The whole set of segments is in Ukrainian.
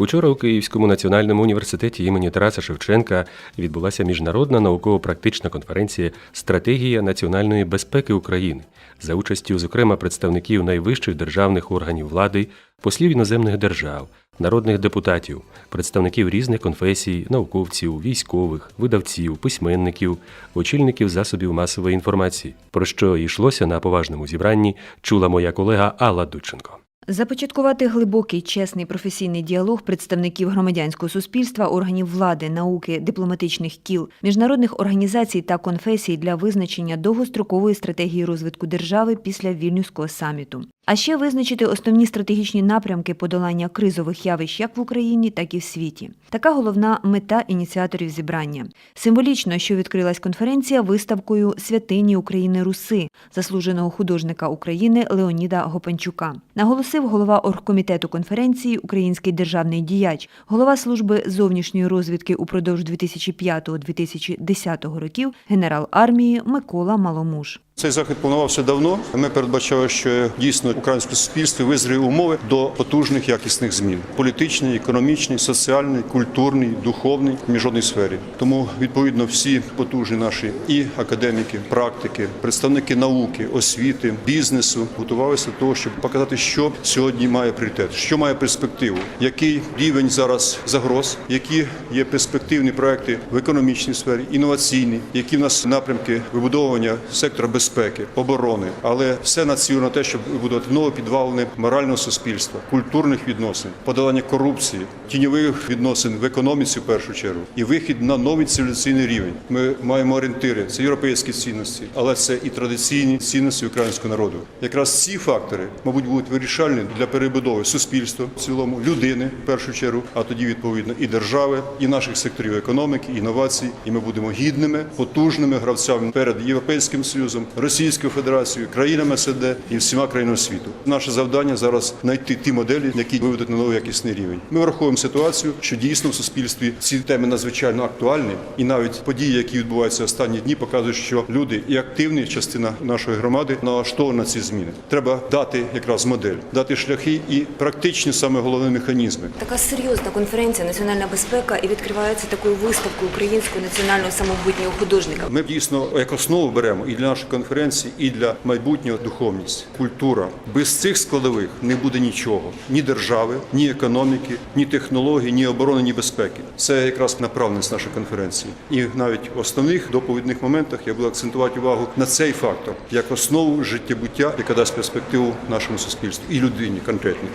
Учора у Київському національному університеті імені Тараса Шевченка відбулася міжнародна науково-практична конференція Стратегія національної безпеки України за участю, зокрема, представників найвищих державних органів влади, послів іноземних держав, народних депутатів, представників різних конфесій, науковців, військових, видавців, письменників, очільників засобів масової інформації. Про що йшлося на поважному зібранні, чула моя колега Алла Дученко. Започаткувати глибокий, чесний професійний діалог представників громадянського суспільства, органів влади, науки, дипломатичних кіл, міжнародних організацій та конфесій для визначення довгострокової стратегії розвитку держави після вільнюського саміту. А ще визначити основні стратегічні напрямки подолання кризових явищ як в Україні, так і в світі. Така головна мета ініціаторів зібрання. Символічно, що відкрилась конференція виставкою Святині України Руси заслуженого художника України Леоніда Гопанчука. Наголосив голова оргкомітету конференції, український державний діяч, голова служби зовнішньої розвідки упродовж 2005-2010 років, генерал армії Микола Маломуж. Цей захід планувався давно. Ми передбачали, що дійсно українське суспільство визріє умови до потужних якісних змін: політичний, економічний, соціальний, культурний, духовний міжнародній сфері. Тому відповідно всі потужні наші і академіки, практики, представники науки, освіти, бізнесу готувалися до того, щоб показати, що сьогодні має пріоритет, що має перспективу, який рівень зараз загроз, які є перспективні проекти в економічній сфері, інноваційні, які в нас напрямки вибудовування сектора безпеки, оборони, але все націлено на те, щоб вибудувати нове підвалини морального суспільства, культурних відносин, подолання корупції, тіньових відносин в економіці в першу чергу і вихід на новий цивілізаційний рівень. Ми маємо орієнтири, це європейські цінності, але це і традиційні цінності українського народу. Якраз ці фактори, мабуть, будуть вирішальні для перебудови суспільства в цілому, людини в першу чергу, а тоді відповідно і держави, і наших секторів економіки, інновацій. І ми будемо гідними, потужними гравцями перед європейським союзом, Російською Федерацією, країнами СД і всіма країнами світу. Наше завдання зараз знайти ті моделі, які виведуть на новий якісний рівень. Ми враховуємо ситуацію, що дійсно в суспільстві ці теми надзвичайно актуальні, і навіть події, які відбуваються останні дні, показують, що люди і активні частина нашої громади налаштовані на ці зміни. Треба дати якраз модель, дати шляхи і практичні саме головні механізми. Така серйозна конференція Національна безпека і відкривається такою виставкою українського національного самобутнього художника. Ми дійсно як основу беремо і для нашої конференції, і для майбутнього духовність, культура. Без цих складових не буде нічого: ні держави, ні економіки, ні технологій, ні оборони, ні безпеки. Це якраз направленість нашої конференції. І навіть в основних доповідних моментах я буду акцентувати увагу на цей фактор як основу життєбуття, яка дасть перспективу нашому суспільству і людині конкретній.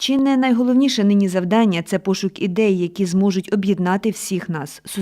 Чи не найголовніше нині завдання це пошук ідей, які зможуть об'єднати всіх нас